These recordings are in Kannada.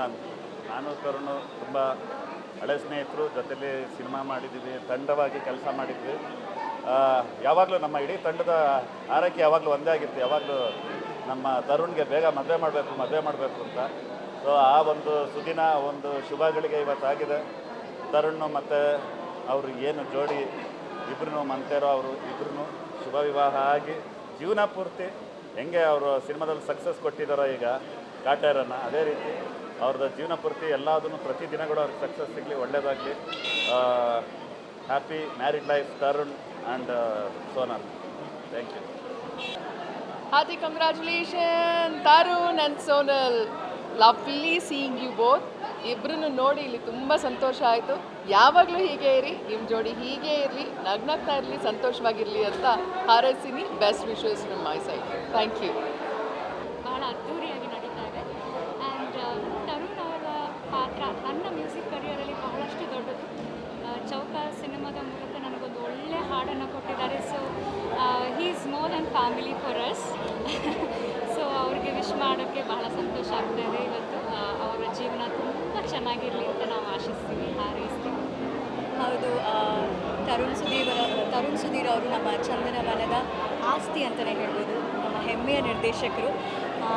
ನಾನು. ಕರುಣು ತುಂಬ ಹಳೆ ಸ್ನೇಹಿತರು, ಜೊತೆಲಿ ಸಿನಿಮಾ ಮಾಡಿದ್ದೀವಿ, ತಂಡವಾಗಿ ಕೆಲಸ ಮಾಡಿದ್ವಿ. ಯಾವಾಗಲೂ ನಮ್ಮ ಇಡೀ ತಂಡದ ಆರೈಕೆ ಯಾವಾಗಲೂ ಒಂದೇ ಆಗಿತ್ತು ಯಾವಾಗಲೂ ನಮ್ಮ ತರುಣ್ಗೆ ಬೇಗ ಮದುವೆ ಮಾಡಬೇಕು ಮದುವೆ ಮಾಡಬೇಕು ಅಂತ. ಸೊ ಆ ಒಂದು ಸುದಿನ ಒಂದು ಶುಭಗಳಿಗೆ ಇವತ್ತಾಗಿದೆ. ತರುಣ್ ಮತ್ತು ಅವರು ಏನು ಜೋಡಿ ಇಬ್ರು ಮಂತೇರೋ ಅವರು ಇಬ್ರು ಶುಭ ವಿವಾಹ ಆಗಿ ಜೀವನ ಪೂರ್ತಿ ಹೆಂಗೆ ಅವರು ಸಿನಿಮಾದಲ್ಲಿ ಸಕ್ಸಸ್ ಕೊಟ್ಟಿದ್ದಾರೋ ಈಗ ಕಾಟೇರನ್ನು, ಅದೇ ರೀತಿ ಅವ್ರದ್ದು ಜೀವನ ಪೂರ್ತಿ ಎಲ್ಲದನ್ನು ಪ್ರತಿ ದಿನಗಳು ಅವ್ರಿಗೆ ಸಕ್ಸಸ್ ಸಿಗಲಿ ಒಳ್ಳೇದಾಗಲಿ. Happy married life Tarun and Sonal thank you Hearty congratulation Tarun and Sonal lovely seeing you both ಇಬ್ಬರನ್ನು ನೋಡಿ ಇಲ್ಲಿ ತುಂಬ ಸಂತೋಷ ಆಯಿತು. ಯಾವಾಗಲೂ ಹೀಗೆ ಇರಿ ನಿಮ್ಮ ಜೋಡಿ ಹೀಗೆ ಇರಲಿ ನಗ್ನಗ್ತಾ ಇರಲಿ ಸಂತೋಷವಾಗಿರಲಿ ಅಂತ ಹಾರೈಸಿನಿ best wishes from my side thank you ಭಾಳ ಅದ್ಧೂರಿಯಾಗಿ ನಡೀತಾ ಇದೆ ಆ್ಯಂಡ್ ತರುಣ್ ಅವರ ಪಾತ್ರ ನನ್ನ ಮ್ಯೂಸಿಕ್ ಕರಿಯರಲ್ಲಿ ಬಹಳಷ್ಟು ದೊಡ್ಡದು ಆ, ಚೌಕ ಸಿನಿಮಾದ ಮೂಲಕ ನನಗೊಂದು ಒಳ್ಳೆ ಹಾಡನ್ನು ಕೊಟ್ಟಿದ್ದಾರೆ. So he is more than family for us so ಅವ್ರಿಗೆ ವಿಶ್ ಮಾಡೋಕ್ಕೆ ಬಹಳ ಸಂತೋಷ ಆಗ್ತಾ ಇದೆ ಇವತ್ತು. ಅವರ ಜೀವನ ತುಂಬ ಚೆನ್ನಾಗಿರಲಿ ಅಂತ ನಾವು ಆಶಿಸ್ತೀವಿ ಹಾರೈಸ್ತೀವಿ. ಹೌದು ತರುಣ್ ಸುಧೀರ್ ತರುಣ್ ಸುಧೀರ್ ಅವರು ನಮ್ಮ ಚಂದನವನದ ಆಸ್ತಿ ಅಂತಲೇ ಹೇಳ್ಬೋದು ನಮ್ಮ ಹೆಮ್ಮೆಯ ನಿರ್ದೇಶಕರು.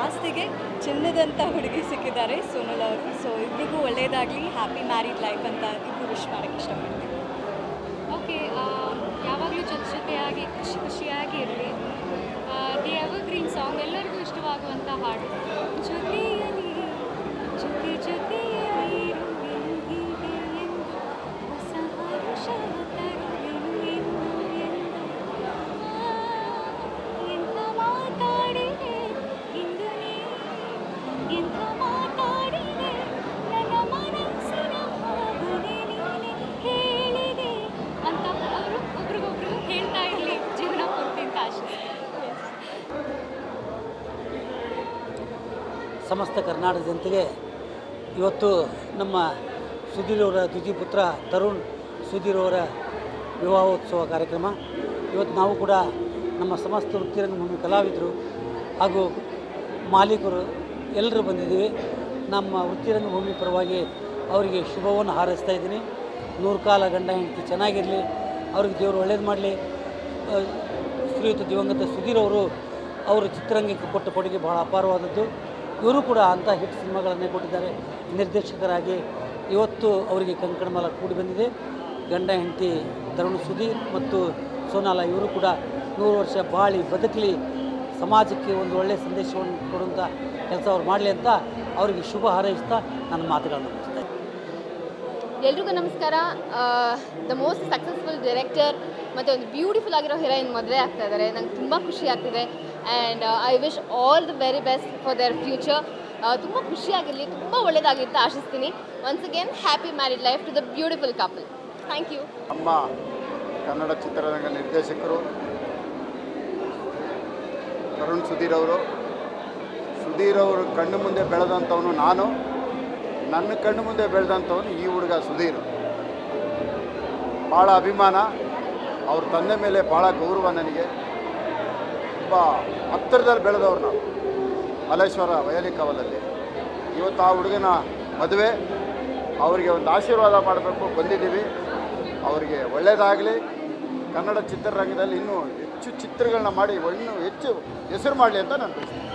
ಆಸ್ತಿಗೆ ಚಿನ್ನದಂಥ ಹುಡುಗಿ ಸಿಕ್ಕಿದ್ದಾರೆ ಸೋನಲ್ ಅವರು. ಸೊ ಇಬ್ಬರಿಗೂ ಒಳ್ಳೆಯದಾಗಲಿ ಹ್ಯಾಪಿ ಮ್ಯಾರಿಡ್ ಲೈಫ್ ಅಂತ ಇಬ್ಬರು ವಿಶ್ ಮಾಡೋಕ್ಕೆ ಇಷ್ಟಪಡ್ತೀವಿ ಓಕೆ ಜೊತೆಯಾಗಿ ಖುಷಿ ಖುಷಿಯಾಗಿ ಇರಲಿ. ದಿ ಎವರ್ ಗ್ರೀನ್ ಸಾಂಗ್ ಎಲ್ಲರಿಗೂ ಇಷ್ಟವಾಗುವಂಥ ಹಾಡು. ಜೊತೆ ಸಮಸ್ತ ಕರ್ನಾಟಕ ಜನತೆಗೆ ಇವತ್ತು ನಮ್ಮ ಸುಧೀರ್ ಅವರ ದ್ವಿತೀಯ ಪುತ್ರ ತರುಣ್ ಸುಧೀರ್ ಅವರ ವಿವಾಹೋತ್ಸವ ಕಾರ್ಯಕ್ರಮ. ಇವತ್ತು ನಾವು ಕೂಡ ನಮ್ಮ ಸಮಸ್ತ ವೃತ್ತಿರಂಗಭೂಮಿ ಕಲಾವಿದರು ಹಾಗೂ ಮಾಲೀಕರು ಎಲ್ಲರೂ ಬಂದಿದ್ದೀವಿ. ನಮ್ಮ ವೃತ್ತಿರಂಗಭೂಮಿ ಪರವಾಗಿ ಅವರಿಗೆ ಶುಭವನ್ನು ಹಾರೈಸ್ತಾ ಇದ್ದೀನಿ. ನೂರು ಕಾಲ ಗಂಡ ಹೆಂಡತಿ ಚೆನ್ನಾಗಿರಲಿ, ಅವ್ರಿಗೆ ದೇವರು ಒಳ್ಳೇದು ಮಾಡಲಿ. ಶ್ರೀಯುತ ದಿವಂಗತ ಸುಧೀರ್ ಅವರು ಅವರು ಚಿತ್ರರಂಗಕ್ಕೆ ಕೊಟ್ಟ ಕೊಡುಗೆ ಬಹಳ ಅಪಾರವಾದದ್ದು. ಇವರು ಕೂಡ ಅಂಥ ಹಿಟ್ ಸಿನಿಮಾಗಳನ್ನೇ ಕೊಟ್ಟಿದ್ದಾರೆ. ನಿರ್ದೇಶಕರಾಗಿ ಇವತ್ತು ಅವರಿಗೆ ಕಂಕಣಮಾಲ ಕೂಡಿ ಬಂದಿದೆ. ಗಂಡ, ಹೆಂಡತಿ, ತರುಣ್ ಸುಧೀರ್ ಮತ್ತು ಸೋನಾಲ, ಇವರು ಕೂಡ ನೂರು ವರ್ಷ ಬಾಳಿ ಬದುಕಲಿ ಸಮಾಜಕ್ಕೆ ಒಂದು ಒಳ್ಳೆಯ ಸಂದೇಶವನ್ನು ಕೊಡುವಂಥ ಕೆಲಸ ಅವ್ರು ಮಾಡಲಿ ಅಂತ ಅವರಿಗೆ ಶುಭ ಹಾರೈಸ್ತಾ ನನ್ನ ಮಾತುಗಳನ್ನು ಮುಗಿಸ್ತಾ ಇದ್ದೀನಿ. ಎಲ್ರಿಗೂ ನಮಸ್ಕಾರ. ದ ಮೋಸ್ಟ್ ಸಕ್ಸಸ್ಫುಲ್ ಡೈರೆಕ್ಟರ್ ಮತ್ತು ಒಂದು ಬ್ಯೂಟಿಫುಲ್ ಆಗಿರೋ ಹೀರೋಯಿನ್ ಮದುವೆ ಆಗ್ತಾ ಇದ್ದಾರೆ. ನಂಗೆ ತುಂಬ ಖುಷಿ ಆಗ್ತಿದೆ. And I wish all the very best for their future ತುಂಬ ಖುಷಿಯಾಗಿರಲಿ, ತುಂಬ ಒಳ್ಳೆಯದಾಗಲಿ ಅಂತ ಆಶಿಸ್ತೀನಿ. Once again happy married life to the beautiful couple thank you ನಮ್ಮ ಕನ್ನಡ ಚಿತ್ರರಂಗ ನಿರ್ದೇಶಕರು ಕರುಣ್ ಸುಧೀರ್ ಅವರು. ಸುಧೀರ್ ಅವರು ಕಣ್ಣು ಮುಂದೆ ಬೆಳೆದಂಥವನು ನಾನು. ನನ್ನ ಕಣ್ಣು ಮುಂದೆ ಬೆಳೆದಂಥವನು ಈ ಹುಡುಗ ಸುಧೀರ್. ಭಾಳ ಅಭಿಮಾನ. ಅವ್ರ ತಂದೆ ಮೇಲೆ ಭಾಳ ಗೌರವ ನನಗೆ. ತುಂಬ ಹತ್ತಿರದಲ್ಲಿ ಬೆಳೆದವ್ರು ನಾವು. ಮಲ್ಲೇಶ್ವರ ವಯಲಿ ಕಾವಲಲ್ಲಿ. ಇವತ್ತು ಆ ಹುಡುಗನ ಮದುವೆ, ಅವರಿಗೆ ಒಂದು ಆಶೀರ್ವಾದ ಮಾಡಬೇಕು ಬಂದಿದ್ದೀವಿ. ಅವರಿಗೆ ಒಳ್ಳೆಯದಾಗಲಿ ಕನ್ನಡ ಚಿತ್ರರಂಗದಲ್ಲಿ ಇನ್ನೂ ಹೆಚ್ಚು ಚಿತ್ರಗಳನ್ನ ಮಾಡಿ, ಇನ್ನೂ ಹೆಚ್ಚು ಹೆಸರು ಮಾಡಲಿ ಅಂತ ನಾನು ಬಯಸ್ತೀನಿ.